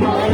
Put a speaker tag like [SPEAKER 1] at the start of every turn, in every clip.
[SPEAKER 1] Lord.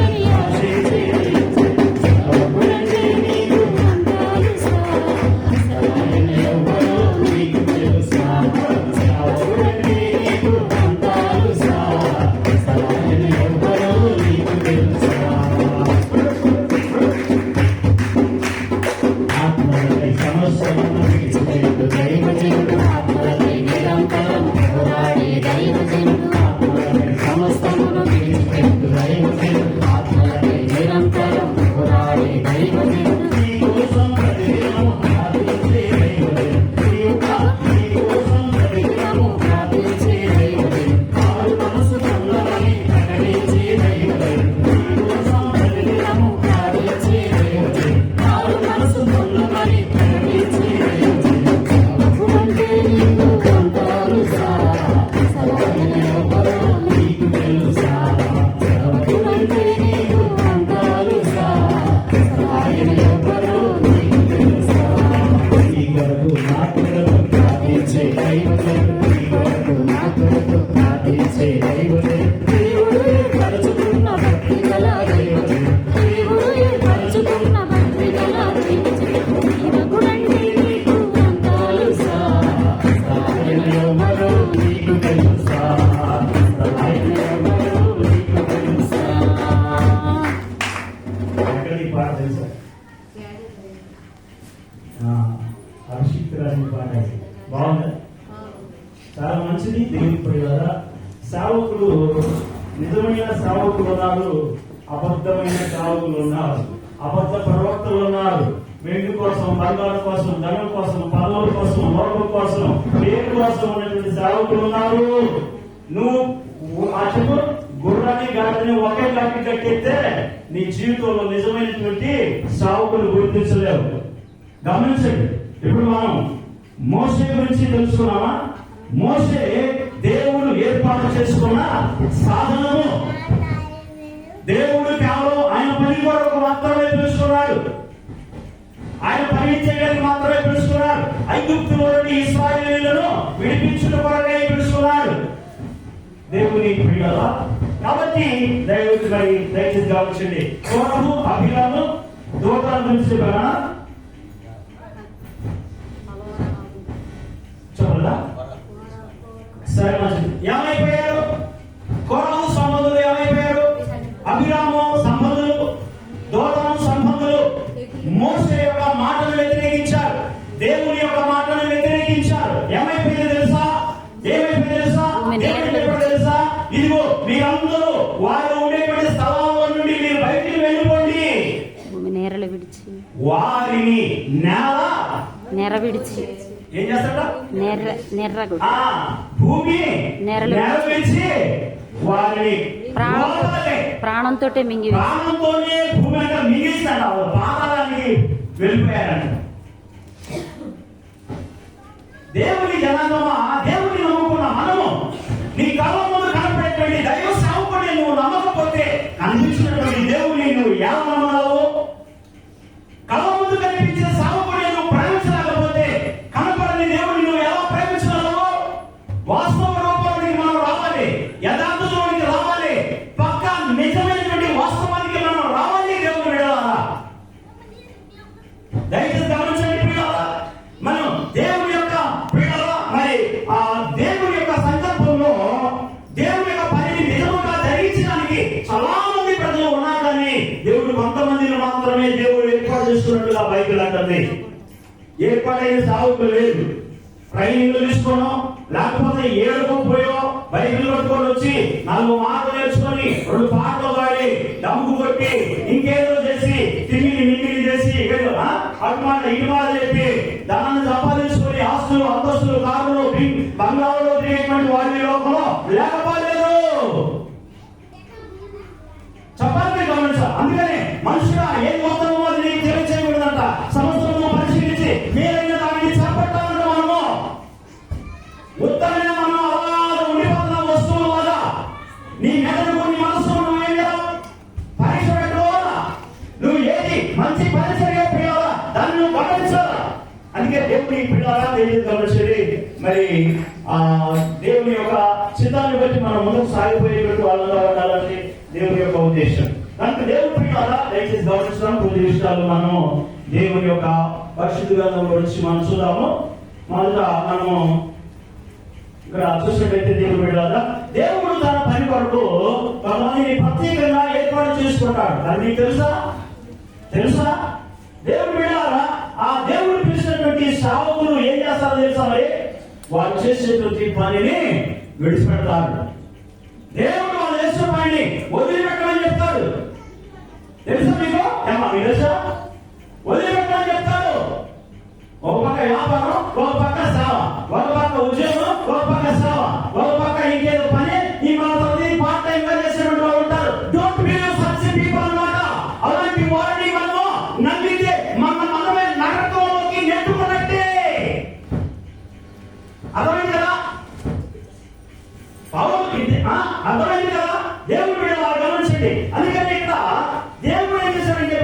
[SPEAKER 1] బాగుందా చాలా మంచిది దేవుడిపోయారా సేవకులు నిజమైన సేవకులు ఉన్నారు అబద్ధమైన సేవకులు ఉన్నారు అబద్ధ ప్రవక్తలు ఉన్నారు. వెండి కోసం బంగారు కోసం ధనం కోసం పదవుల కోసం లోకం కోసం పేరు కోసం ఉన్నటువంటి సేవకులు ఉన్నారు. నువ్వు ఆ చెప్పు గుర్రాన్ని గాడిని ఒకే కాకి కట్టితే నీ జీవితంలో నిజమైనటువంటి సావుకులు గుర్తించలేవు. గమనించండి. ఇప్పుడు మనం మోసే గురించి తెలుసుకున్నామా మోసే దేవుడు ఏర్పాటు చేసుకున్న సాధనము. దేవుడు కేవలం ఆయన పని కొరకు మాత్రమే పిలుచుకున్నాడు ఆయన పని చేయడానికి మాత్రమే పిలుచుకున్నాడు ఐగుప్తులోని ఇస్రాయేలీలను విడిపించిన కొరకే పిలుచుకున్నాడు దేవుని పిల్లల కాబట్టి దయచేసి దయచేసి గమనించండి. కోరము అభిరాము దూతల గురించి చెప్పారా ఇదిగో మీరందరూ వారు ఉండేటువంటి స్థలాల నుండి మీరు బయటికి వెళ్ళిపోండి.
[SPEAKER 2] నేరలు విడిచి
[SPEAKER 1] వారిని నేల
[SPEAKER 2] నెర విడిచి.
[SPEAKER 1] ఏం చేస్తాడ
[SPEAKER 2] నెర్ర నెర్రగు
[SPEAKER 1] ఆ భూమి
[SPEAKER 2] నేరలు
[SPEAKER 1] నెరవేర్చి వారిని
[SPEAKER 2] ప్రాణం
[SPEAKER 1] లోపలే
[SPEAKER 2] ప్రాణంతో మింగి
[SPEAKER 1] ప్రాణంతోనే భూమి అంతా వాళ్ళ పాదాలని వెళ్ళిపోయారంట. దేవుని జనాంగమా దేవుని నువ్వు ఏర్పాటైన సాగుకు లేదు. ట్రైనింగ్ తీసుకోను లేకపోతే ఏడుకో పోయో బైబిల్ పట్టుకొని వచ్చి నాలుగు మార్కులు నేర్చుకొని రెండు పాటలు పాడి దేవుని యొక్క చిత్తాన్ని బట్టి మనం ముందుకు సాగిపోయేటట్టు వాళ్ళగా ఉండాలని దేవుని యొక్క ఉద్దేశం. కనుక దేవుని పిల్లలా దయచేసి గమనించడం కొన్ని విషయాలు మనము దేవుని యొక్క పరిశుద్ధ గ్రంథం గురించి మనం చూద్దాము. మొదట మనము ఇక్కడ చూసినట్టయితే దేవుడు బిడ్డలారా, దేవుడు తన పని కొరకు కొంతమందిని ప్రత్యేకంగా ఏర్పాటు చేసుకుంటాడు. దాన్ని నీకు తెలుసా? తెలుసా? దేవుడు బిడ్డారా ఆ దేవుడు పిలిచినటువంటి సావకులు ఏం చేస్తారో తెలుసా మరి? వారు చేసే ప్రతి పనిని విడిచిపెడతారు. దేవుడు వాళ్ళు చేసిన పనిని వదిలిపెట్టమని చెప్తాడు. తెలుసా మీకు? ఏమా మీకు తెలుసా? వదిలిపెట్టమని చెప్తాడు. ఒక పక్క వ్యాపారం ఒక పక్క ఒక పౌరు అర్థమైంది కదా? దేవుడు వీళ్ళ గమనించండి. అందుకని ఇక్కడ దేవుడు ఏం చేశాడంటే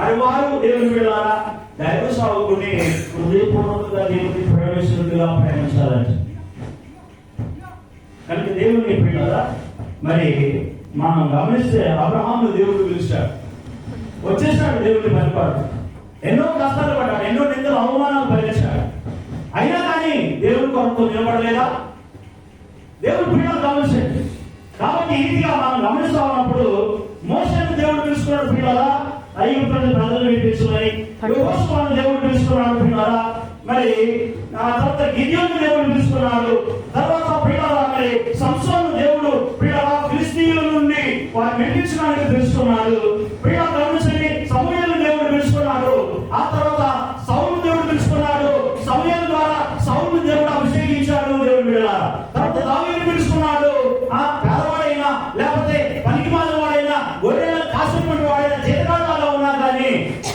[SPEAKER 1] మరి వారు దేవుని వెళ్ళారా దైవ సాగుని హృదయపూర్వకంగా దేవుని ప్రవేశంగా ప్రయాణించాలంట కనుక దేవుని పిల్లరా మరి మనం గమనిస్తే అబ్రహాము దేవుడు పిలిచాడు. వచ్చేసాడు దేవుడిని పనిపాడు ఎన్నో కష్టాలు పడ్డాడు ఎన్నో నిందలు అవమానాలు భరించాడు అయినా కానీ దేవుడి కొరకు నిలబడలేదా? దేవుడు పిల్లలు గమనించండి. కాబట్టి ఈజీగా మనం గమనిస్తా ఉన్నప్పుడు మోసం దేవుడు పిలుచుకున్నాడు పిల్లలా ఐగుప్తులను ప్రజలు వినిపించున్నాయి యోగోస్వామి దేవుడు పిలుచుకున్నాడు పిల్లలా మరి ఆ తర్వాత గిద్యోను దేవుడు పిలుచుకున్నాడు తర్వాత పిల్లల మరి సంసోను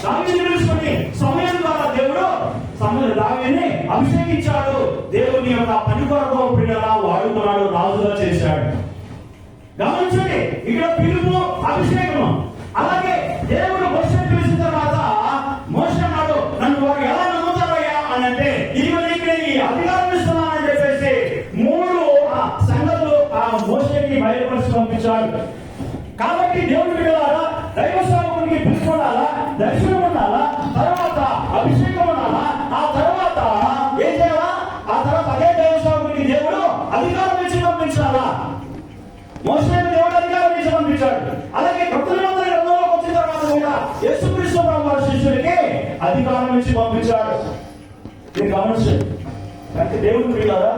[SPEAKER 1] దావీని దావీదు సమయం ద్వారా దేవుడు సమయం దావీని అభిషేకించాడు. దేవుని యొక్క పని కొరకు పిల్లలా వాడుకున్నాడు రాజుగా చేశాడు. గమనించండి ఇక్కడ పిలుపు అభిషేకం అలాగే దేవుడు మోసం పిలిచిన తర్వాత మోస అన్నాడు నన్ను వారు ఎలా నమ్ముతారయ్యా? అని అంటే ఇదిగో నీకు ఈ అధికారం ఇస్తున్నానని చెప్పేసి మూడు ఆ సంగతులు ఆ మోసకి బయలుపరిచి పంపించాడు కాబట్టి దేవుడు పిల్లలారా దైవ దర్శనం ఉండాలా తర్వాత అభిషేకం ఉండాలా ఆ తర్వాత ఏం చేయాలా? ఆ తర్వాత అదే దైవ దేవుడు అధికారం ఇచ్చి పంపించాలా? మోసమైన దేవుడు అధికారం ఇచ్చి పంపించాడు. అలాగే భక్తుల గ్రంథంలోకి వచ్చిన తర్వాత కూడా యేసుక్రీస్తు వారి శిష్యుడికి అధికారం ఇచ్చి పంపించాడు. మీరు గమనించండి. కనుక దేవుడు పిల్లరా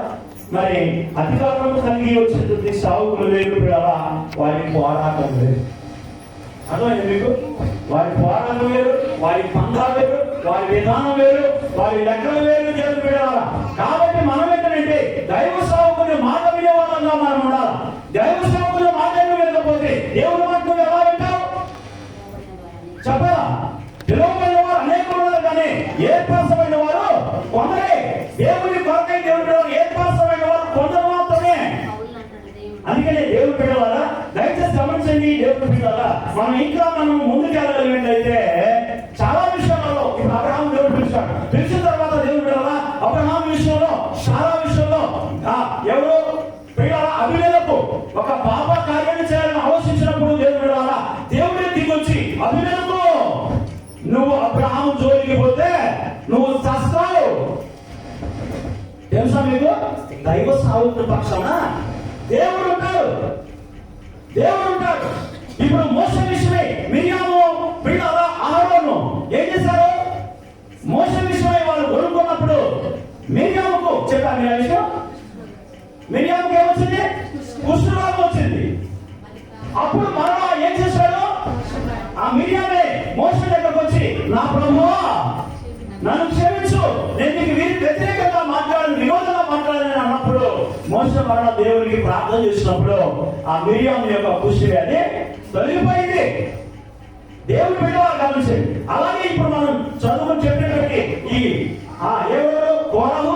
[SPEAKER 1] మరి అధికారం కలిగి వచ్చినటువంటి సావుకులు వేరు వారికి పోరాటం లేదు. అర్థమైంది మీకు? వారి పోరాటం వేరు వారి పంధాలు వేరు వారి విధానం వేరు వారి లెక్కలు వేరు దేవుడు పిల్లరా కాబట్టి మనం ఏంటంటే దైవ సేవకుని మాట వినేవాళ్ళంగా మనం ఉండాలి? దైవ సేవకుని మాట వినకపోతే దేవుడు మాటలు ఎలా వింటావు? చెప్పరా పిలువబడిన వారు అనేక ఉన్నారు కానీ ఏర్పరచబడిన మనం ఇంకా మనం ముందుకు వెళ్ళగలిగినట్లయితే చాలా విషయాలలో ఇప్పుడు అబ్రహాం దేవుడు పిలిచాడు. పిలిచిన తర్వాత దేవుడు పిల్లవారా అబ్రహాం విషయంలో చాలా విషయంలో ఎవరో ఎవరు? పిల్లల అభివేలకు ఒక పాప కార్యాన్ని చేయాలని ఆలోచించినప్పుడు దేవుడు పిల్లవారా దేవుడే దిగొచ్చి అభివేలకు నువ్వు అబ్రహాం జోలికి పోతే నువ్వు చస్తావు. తెలుసా మీకు? దైవ సాగుతున్న పక్షమా? దేవుడు ఉంటాడు. దేవుడు ఉంటాడు. అమ్మో నన్ను క్షమించు. నేను నీకు వీరి వ్యతిరేకంగా మాట్లాడి విరోధంగా మాట్లాడాను అన్నప్పుడు మోసం వల్ల దేవునికి ప్రార్థన చేసినప్పుడు ఆ మిరియం యొక్క పుష్టి అది తొలగిపోయింది. దేవుడు పెట్టేవారు గమనించండి. అలాగే ఇప్పుడు మనం చదువు చెప్పినటువంటి ఈ ఆ ఎవరు? కోరము